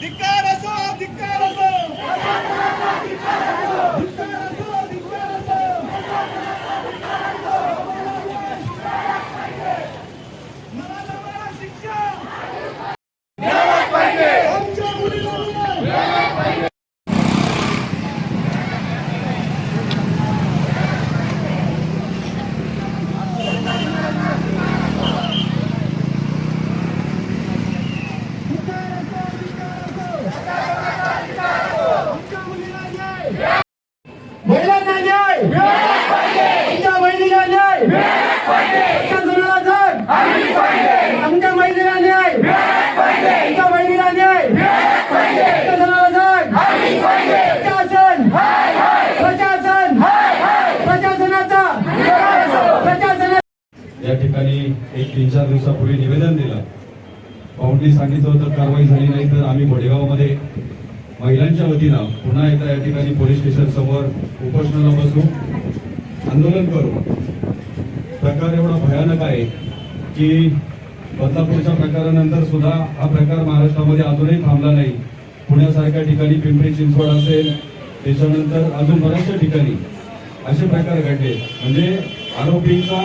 धिक्कार असो धिक्कार असो धिक्कार असो, धिक्कार असो. मराठा मला शिक्षा आमच्या मुलीला न्याय. महिलांना न्याय आमच्या बहिणीला न्याय आमच्या महिलेला न्याय आमच्या न्याय प्रशासन प्रशासन प्रशासनाचा या ठिकाणी एक तीन चार दिवसापूर्वी निवेदन दिलं. पाहुणनी सांगितलं होतं कारवाई झाली नाही तर आम्ही भोडेगावमध्ये महिलांच्या वतीनं पुन्हा एकदा या ठिकाणी पोलीस स्टेशन समोर उपोषणाला बसू. आंदोलन करू. प्रकार एवढा भयानक आहे की बदलापूरच्या प्रकारानंतर सुद्धा हा प्रकार महाराष्ट्रामध्ये अजूनही थांबला नाही. पुण्यासारख्या ठिकाणी पिंपरी चिंचवड असेल त्याच्यानंतर अजून बऱ्याचशा ठिकाणी असे प्रकार घडले. म्हणजे आरोपींचा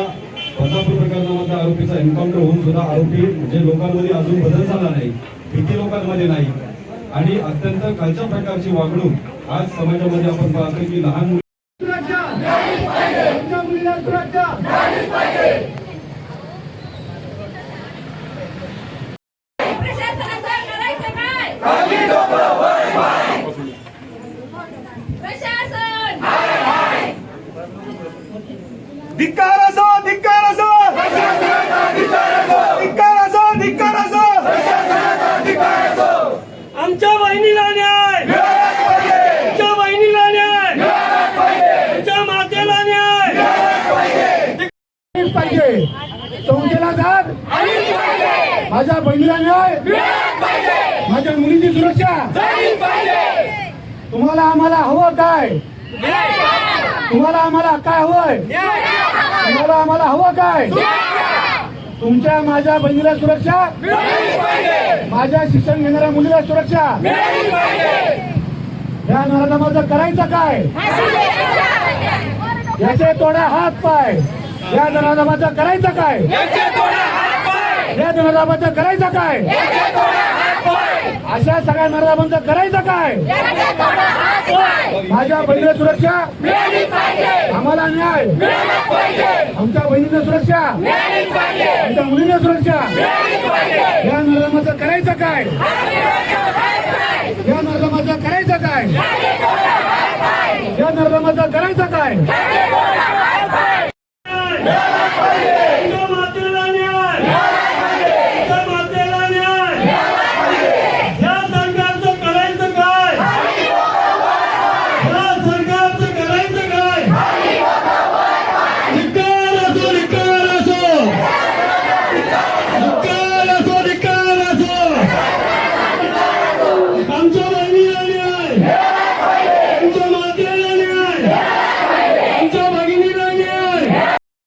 बदलापूर प्रकरणामध्ये आरोपीचा एन्काउंटर होऊन सुद्धा आरोपी म्हणजे लोकांमध्ये अजून बदल झाला नाही भीती लोकांमध्ये नाही. आणि अत्यंत खालच्या प्रकारची वागणूक आज समाजामध्ये आपण पाहतो की लहान मुलं सुरक्षा आमच्या मुलीला सुरक्षा प्रशासनाचं करायचं काय प्रशासन धिक्कार असो धिक्कार असो धिक्कार असो धिक्कार असो आमच्या बहिणीला न्याय. आमच्या बहिणीला न्याय. आमच्या मातेला न्याय. पाहिजे संस्थेला जात. माझ्या बहिणीला न्याय. माझ्या मुलीची सुरक्षा. तुम्हाला आम्हाला हवं काय? तुम्हाला आम्हाला काय हवंय? तुम्हाला आम्हाला हवं काय? तुमच्या माझ्या बहिणीला सुरक्षा? माझ्या शिक्षण घेणाऱ्या मुलीला सुरक्षा? या नराधमाचं करायचं काय? याचे तोडा हात पाय. या नराधमाचं करायचं काय? या नराधमाचं करायचं काय? अशा सगळ्या नराधमांचं करायचं काय? माझ्या बहिणीला सुरक्षा? आम्हाला न्याय? आमच्या बहिणीला सुरक्षा? आमच्या मुलीला सुरक्षा? या नराधमाचं करायचं काय? या नराधमाचं करायचं काय? या नराधमाचं करायचं काय आमच्या मातेला न्याय आमच्या मातेला न्याय या सरकारचं करायचं काय या सरकारचं करायचं काय धिक्कार असो धिक्कार असो धिक्कार असो धिक्कार असो आमच्या बहिणीला न्याय आमच्या मातेला न्याय आमच्या भगिनीला न्याय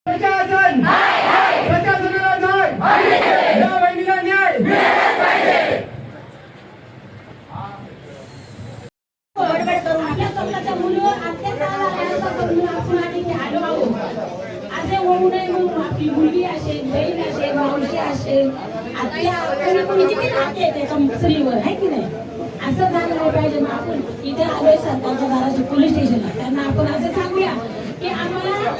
प्रशासन प्रशासनाला न्याय या बहिणीला न्याय बडबड करून आपल्या स्वतःच्या मुलीवर अत्याचार करायचा करून आपण आधी ते आलो आहोत. असे होऊ नये म्हणून आपली मुलगी असेल बहीण असेल मावशी असेल आपल्या कोणी कोणी किती नाते आहे त्याच्या स्त्रीवर आहे की नाही? असं झालं नाही पाहिजे मग आपण. इथे आलोय सरकारच्या दाराच्या पोलीस स्टेशनला त्यांना आपण असं सांगूया की आम्हाला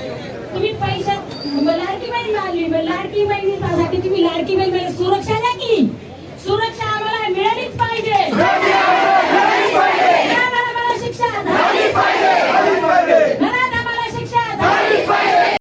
तुम्ही पैशात मग लाडकी बहीण आली मग लाडकी बहिणीसाठी तुम्ही लाडकी बहीण सुरक्षा